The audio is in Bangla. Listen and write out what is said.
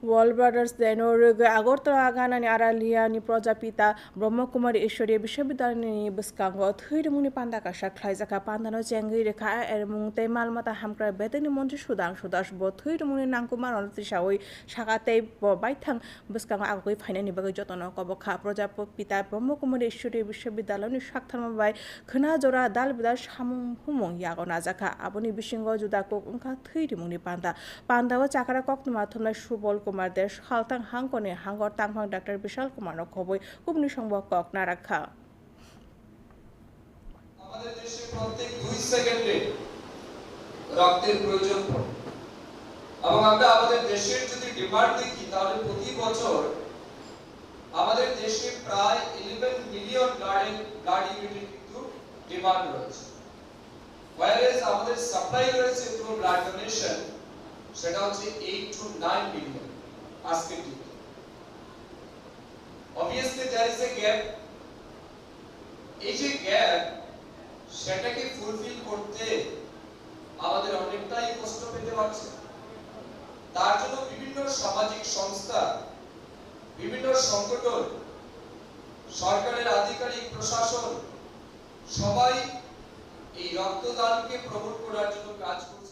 Wall Brothers Denorg Agortala Ganani Araliani Projapita Brahmakumari Ishwari Bishabidalani Buskango Thurimuni Pandaka Shaklaizaka Pandano Jengi Reka Ermung Temal Mata Hamkra Betani Monti Sudang Sudash Bo Thurimuni Nangkumar Tishawi Shakate Bo Baitang Buskango Agui Finani Baga Jotono Koboka Projapita Brahmakumari Ishwari Bishabidalani Shakthamabai Khana Jora Dal Bidal Shamung Humung Yago Nazaka Aboni Bishingo Judako Unka Thurimuni Panda Pandawa Chakara Koknuma Thumna Subal Kumar দেশ, হালতাং হাংকনে হাঙ্গর তাংহাং ডাক্তার বিশাল কুমার খবই কুবনি সংবাদ কক না রাখা। আমাদের দেশে প্রত্যেক দুই সেকেন্ডে রক্তের প্রয়োজন এবং আমরা আমাদের দেশের যদি ডিমান্ড দেখি, তাহলে প্রতি বছর আমাদের দেশে প্রায় ইলেভেন মিলিয়ন কিন্তু ডিমান্ড রয়েছে। ওয়ারেস আমাদের সাপ্লাই রয়েছে ব্লাড ডোনেশন সেটা হচ্ছে এইট টু নাইন মিলিয়ন আজকের দিনে obviously there is a gap এই যে গ্যাপ সেটাকে ফুলফিল করতে আমাদের অনেকটাই কষ্ট পেতে পারছে তার জন্য বিভিন্ন সামাজিক সংস্থা, বিভিন্ন সংগঠন, সরকারের আধিকারিক, প্রশাসন, সবাই এই রক্তদানকে প্রমোট করার জন্য কাজ করছে।